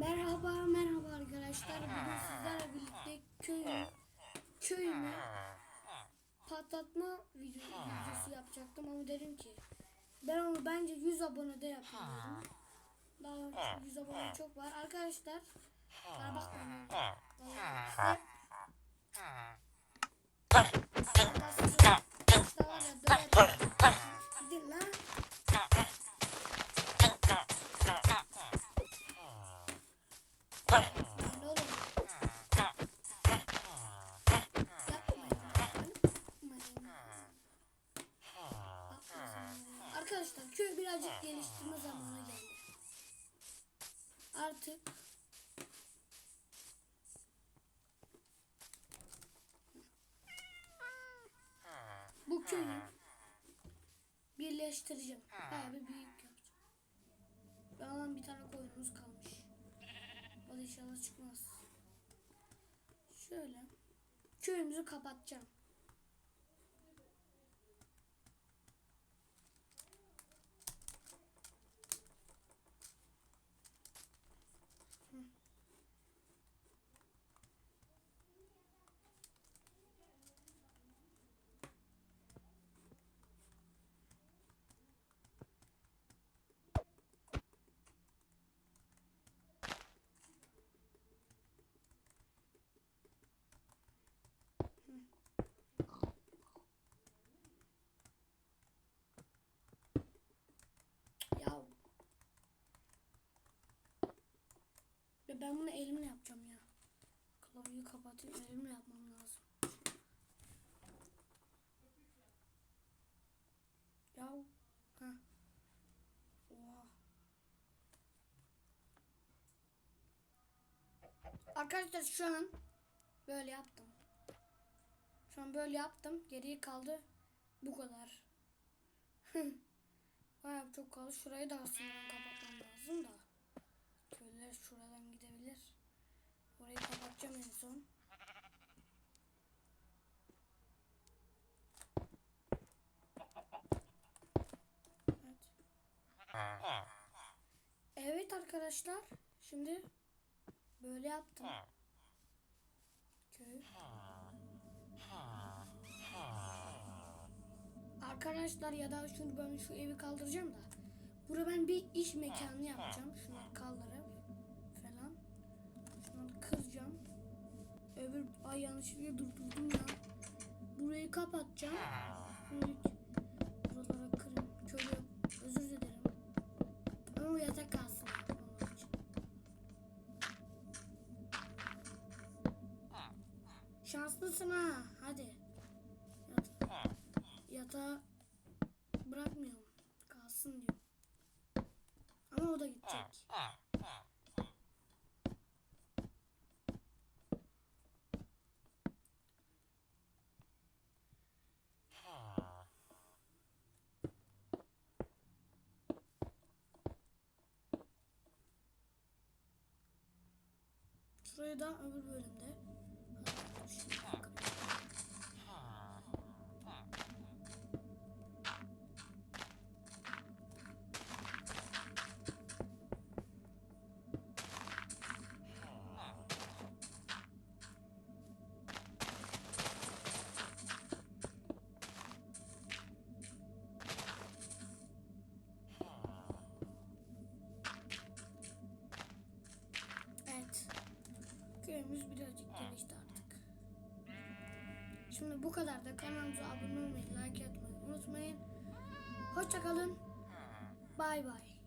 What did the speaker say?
Merhaba merhaba arkadaşlar. Bugün sizlerle birlikte köyü köyümü patlatma video, videosu yapacaktım ama dedim ki ben onu bence 100 abonede yapayım. Daha 100 abone çok var. Arkadaşlar bana bakmayın. Size- Arkadaşlar köy birazcık geliştirme zamanı geldi. Artık bu köyü birleştireceğim. Bayağı bir büyük yapacağım. Yalan bir tane koyunumuz kalmış. O da inşallah çıkmaz. Şöyle. Köyümüzü kapatacağım. Hı. Ya. Ya ben bunu elimle yapacağım ya. Klavyeyi kapatayım elimle yapmam lazım. Ya. Ha. Oha. Arkadaşlar şu an böyle yaptım. Şu an böyle yaptım. Geriye kaldı bu kadar. Bayağı çok kaldı. Şurayı da aslında kapatmam lazım da. Köylüler şuradan gidebilir. Orayı kapatacağım en son. Evet. Evet arkadaşlar. Şimdi böyle yaptım. Köy. Arkadaşlar ya da şunu ben şu evi kaldıracağım da. Burada ben bir iş mekanı yapacağım. Şunları kaldırıp Öbür ay yanlışlıkla durdurdum ya. Burayı kapatacağım. Şöyle buralara kırın. Şöyle özür dilerim. Ama yatak kalsın. Şanslısın ha. Hadi. Yat. Yatağı bırakmıyorum. Kalsın diyor. Ama o da gidecek. Şurayı da öbür bölümde. Şimdi Şimdi bu kadar da kanalımıza abone olmayı, like atmayı unutmayın. Hoşçakalın. Bay bay.